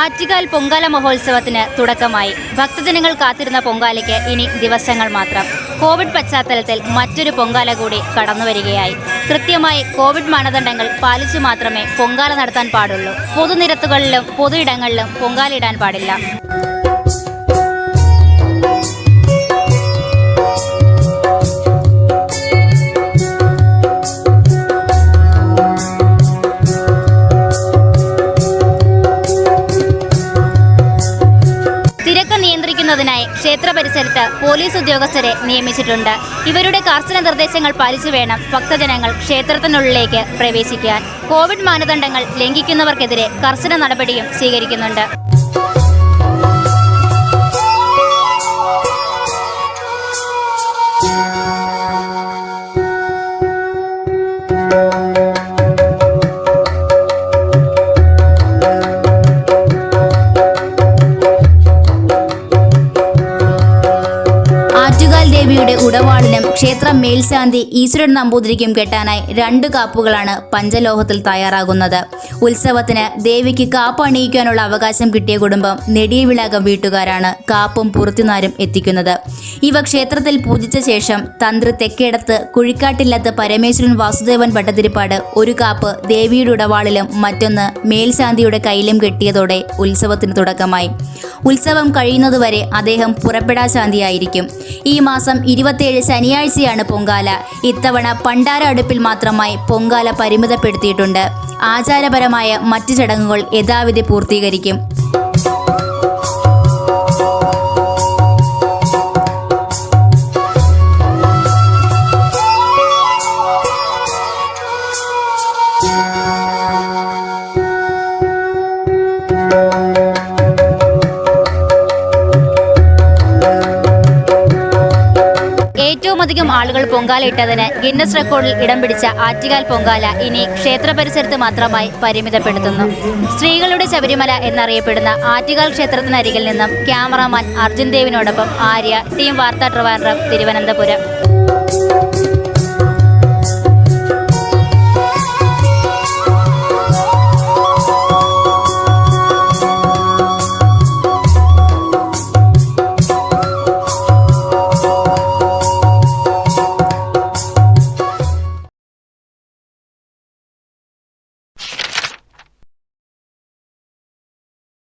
ആറ്റുകാൽ പൊങ്കാല മഹോത്സവത്തിന് തുടക്കമായി. ഭക്തജനങ്ങൾ കാത്തിരുന്ന പൊങ്കാലയ്ക്ക് ഇനി ദിവസങ്ങൾ മാത്രം. കോവിഡ് പശ്ചാത്തലത്തിൽ മറ്റൊരു പൊങ്കാല കൂടി കടന്നു വരികയായി കൃത്യമായി കോവിഡ് മാനദണ്ഡങ്ങൾ പാലിച്ചു മാത്രമേ പൊങ്കാല നടത്താൻ പാടുള്ളൂ. പൊതുനിരത്തുകളിലും പൊതു ഇടങ്ങളിലും പാടില്ല. നിയന്ത്രിക്കുന്നതിനായി ക്ഷേത്ര പരിസരത്ത് പോലീസ് ഉദ്യോഗസ്ഥരെ നിയമിച്ചിട്ടുണ്ട്. ഇവരുടെ കർശന നിർദ്ദേശങ്ങൾ പാലിച്ചു വേണം ഭക്തജനങ്ങൾ ക്ഷേത്രത്തിനുള്ളിലേക്ക് പ്രവേശിക്കാൻ. കോവിഡ് മാനദണ്ഡങ്ങൾ ലംഘിക്കുന്നവർക്കെതിരെ കർശന നടപടിയും സ്വീകരിക്കുന്നുണ്ട്. ആറ്റുകാൽ ദേവിയുടെ ഉടവാളിനും ക്ഷേത്ര മേൽശാന്തി ഈശ്വരൻ നമ്പൂതിരിക്കും കെട്ടാനായി രണ്ട് കാപ്പുകളാണ് പഞ്ചലോഹത്തിൽ തയ്യാറാകുന്നത്. ഉത്സവത്തിന് ദേവിക്ക് കാപ്പ് അണിയിക്കാനുള്ള അവകാശം കിട്ടിയ കുടുംബം നെടിയ നെടിയവിളാകം വീട്ടുകാരാണ് കാപ്പും പുറത്തുനാരും എത്തിക്കുന്നത്. ഇവ ക്ഷേത്രത്തിൽ പൂജിച്ച ശേഷം തന്ത്രി തെക്കേടത്ത് കുഴിക്കാട്ടില്ലാത്ത പരമേശ്വരൻ വാസുദേവൻ ഭട്ടതിരിപ്പാട് ഒരു കാപ്പ് ദേവിയുടെ ഉടവാളിലും മറ്റൊന്ന് മേൽശാന്തിയുടെ കയ്യിലും കെട്ടിയതോടെ ഉത്സവത്തിന് തുടക്കമായി. ഉത്സവം കഴിയുന്നതുവരെ അദ്ദേഹം പുറപ്പെടാശാന്തിയായിരിക്കും. ഈ മാസം ഇരുപത്തിയേഴ് ശനിയാഴ്ചയാണ് പൊങ്കാല. ഇത്തവണ പണ്ടാര അടുപ്പിൽ മാത്രമായി പൊങ്കാല പരിമിതപ്പെടുത്തിയിട്ടുണ്ട്. ആചാരപരമായ മറ്റ് ചടങ്ങുകൾ യഥാവിധി പൂർത്തീകരിക്കും. ഏറ്റവും അധികം ആളുകൾ പൊങ്കാലയിട്ടതിന് ഗിന്നസ് റെക്കോർഡിൽ ഇടം പിടിച്ച ആറ്റുകാൽ പൊങ്കാല ഇനി ക്ഷേത്ര പരിസരത്ത് മാത്രമായി പരിമിതപ്പെടുത്തുന്നു. സ്ത്രീകളുടെ ശബരിമല എന്നറിയപ്പെടുന്ന ആറ്റുകാൽ ക്ഷേത്രത്തിനരികിൽ നിന്നും ക്യാമറാമാൻ അർജുൻ ദേവിനോടൊപ്പം ആര്യ ടീം വാർത്താ ട്രിവാൻഡ്രം തിരുവനന്തപുരം.